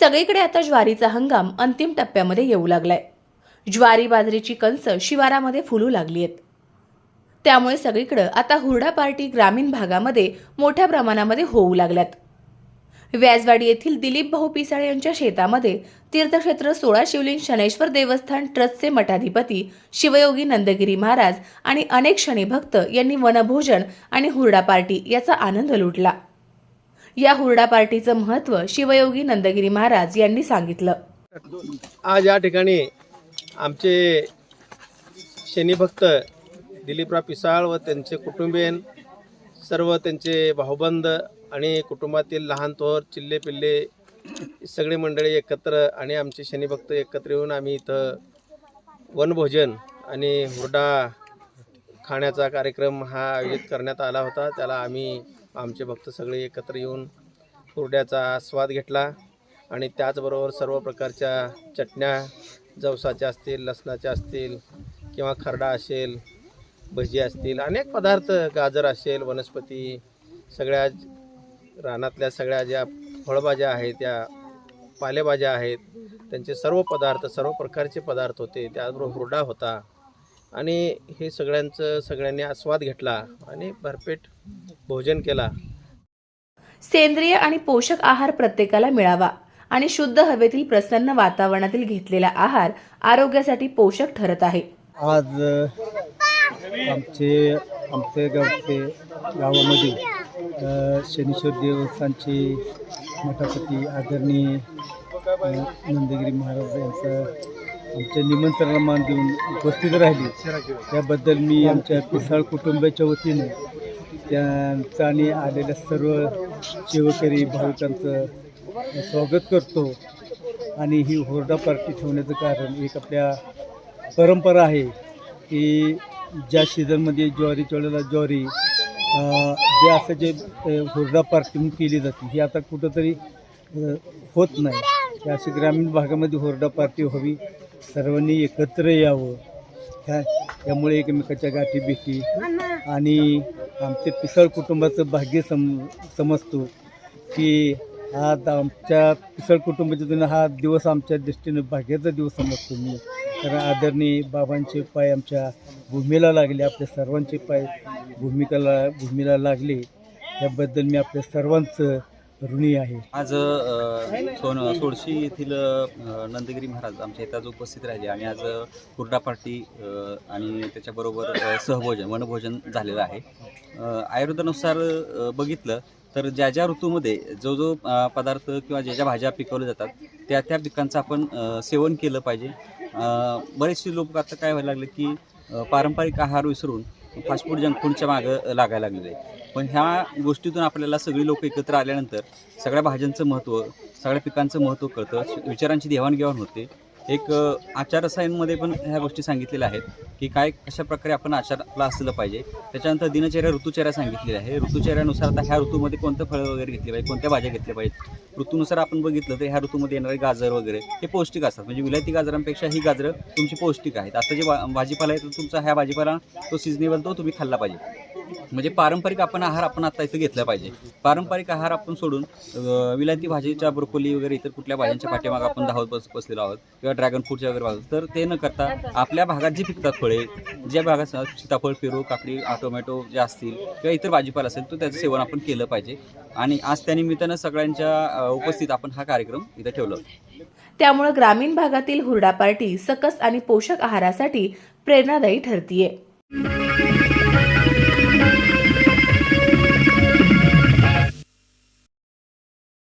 सगळीकडे आता ज्वारीचा हंगाम अंतिम टप्प्यामध्ये येऊ लागलाय. ज्वारी बाजरीची कणसं शिवारामध्ये फुलू लागली आहेत. त्यामुळे सगळीकडं आता हुरडा पार्टी ग्रामीण भागामध्ये मोठ्या प्रमाणामध्ये होऊ लागल्यात. व्याजवाडी येथील दिलीप भाऊ पिसाळे यांच्या शेतामध्ये तीर्थक्षेत्र सोळा शिवलिंग शनेश्वर देवस्थान ट्रस्टचे मठाधिपती शिवयोगी नंदगिरी महाराज आणि अनेक शनीभक्त यांनी वनभोजन आणि हुरडा पार्टी याचा आनंद लुटला. या हुरडा पार्टीचं महत्त्व शिवयोगी नंदगिरी महाराज यांनी सांगितलं. आज या ठिकाणी आमचे शनीभक्त दिलीपराव पिसाळ व त्यांचे कुटुंबियन सर्व त्यांचे भाऊबंद आणि कुटुंबातील लहान थोर चिल्ले पिल्ले सगळी मंडळी एकत्र आणि आमचे शनीभक्त एकत्र येऊन आम्ही इथं वनभोजन आणि हुरडा खाण्याचा कार्यक्रम हा आयोजित करण्यात आला होता. त्याला आम्ही आमचे भक्त सगळे एकत्र येऊन हुरड्याचा स्वाद घेतला आणि त्याचबरोबर सर्व प्रकारच्या चटण्या जवसाच्या असतील लसणाच्या असतील किंवा खरडा असेल भजी असतील अनेक पदार्थ गाजर असेल वनस्पती सगळ्या रानातल्या सगळ्या ज्या फळभाज्या आहेत त्या पालेभाज्या आहेत त्यांचे सर्व पदार्थ सर्व प्रकारचे पदार्थ होते त्याचबरोबर हुरडा होता. आणि हे सगळ्यांचं सगळ्यांनी आस्वाद घेतला आणि भरपेट भोजन केला. सेंद्रिय आणि पोषक आहार प्रत्येकाला मिळावा आणि शुद्ध हवेतील प्रसन्न वातावरणातील घेतलेला आहार आरोग्यासाठी पोषक ठरत आहे. आज आमचे आमच्या गावचे गावामध्ये शनीश्वर देवस्थानचे मठापती आदरणीय नंदगिरी महाराज यांचं आमच्या निमंत्रणाला मान देऊन उपस्थित राहिली. त्याबद्दल मी आमच्या पिसाळ कुटुंबाच्या वतीने त्यांचं आणि आलेल्या सर्व शिवकरी भाविकांचं स्वागत करतो. आणि ही हुरडा पार्टी ठेवण्याचं कारण एक आपल्या परंपरा आहे की ज्या सीझनमध्ये ज्वारी वेळेला ज्वारी जे असं जे होरडा हुरडा पार्टी केली जाते ही आता कुठंतरी होत नाही. अशी ग्रामीण भागामध्ये हुरडा पार्टी व्हावी सर्वांनी एकत्र यावं. ह्या त्यामुळे एकमेकाच्या गाठी भेटी. आणि आमचे पिसळ कुटुंबाचं भाग्य सम समजतो की आज आमच्या पिसळ कुटुंबाच्या दृष्टीनं हा दिवस आमच्या दृष्टीनं भाग्याचा दिवस समजतो मी. कारण आदरणीय बाबांचे पाय आमच्या भूमीला लागले आपल्या सर्वांचे पाय भूमिकाला भूमीला लागले. त्याबद्दल मी आपल्या सर्वांचं ऋणी आहे. आज अ, सोन सोळशी येथील अ, नंदगिरी महाराज आमच्या इथं आज उपस्थित राहिले. आणि आज कुर्डा पार्टी अ, आणि त्याच्याबरोबर अ, सहभोजन वनभोजन झालेलं आहे. अ, आयुर्वेदानुसार अ, बघितलं तर ज्या ज्या ऋतूमध्ये जो जो अ, पदार्थ किंवा ज्या ज्या भाज्या पिकवल्या जातात त्या त्या पिकांचं आपण अ, सेवन केलं पाहिजे. अ, बरेचसे लोक आता काय व्हायला लागले की अ, पारंपरिक आहार विसरून फास्ट फूड जंक फूडच्या मागं लागायला लागलेलं आहे. पण ह्या गोष्टीतून आपल्याला सगळी लोक एकत्र आल्यानंतर सगळ्या भाज्यांचं महत्त्व सगळ्या पिकांचं महत्त्व कळतं. विचारांची देवाणघेवाण होते. एक आचार रसायनमध्ये पण ह्या गोष्टी सांगितलेल्या आहेत की काय कशा प्रकारे आपण आचारला असलं पाहिजे. त्याच्यानंतर दिनचर्या ऋतुचर्या सांगितलेल्या आहे ऋतुचर्यानुसार आता ह्या ऋतूमध्ये कोणतं फळं वगैरे घेतली पाहिजे कोणत्या भाज्या घेतल्या पाहिजेत. ऋतूनुसार आपण बघितलं तर ह्या ऋतूमध्ये येणारे गाजर वगैरे हे पौष्टिक असतात. म्हणजे विलायती गाजरांपेक्षा ही गाजरं तुमची पौष्टिक आहेत. आता जे भाजीपाला आहे तर तुमचा ह्या भाजीपाला तो सिजनेबल तो तुम्ही खाल्ला पाहिजे. म्हणजे पारंपरिक आपण आहार आपण आता इथं घेतला पाहिजे. पारंपरिक आहार आपण सोडून अं, विलायती भाजीच्या ब्रोकोली वगैरे इतर कुठल्या भाज्यांच्या पाठीमागे आपण धावत बस बसलेलो आहोत किंवा ड्रॅगन फ्रूटच्या वगैरे भागात. तर ते न करता आपल्या भागात जी पिकतात फळे ज्या भागात सीताफळ पेरू काकडी टोमॅटो जे असतील किंवा इतर भाजीपाला असेल तर त्याचं सेवन आपण केलं पाहिजे. आणि आज त्यानिमित्तानं सगळ्यांच्या उपस्थित आपण हा कार्यक्रम इथं ठेवला. त्यामुळे ग्रामीण भागातील हुरडा पार्टी सकस आणि पोषक आहारासाठी प्रेरणादायी ठरतीये.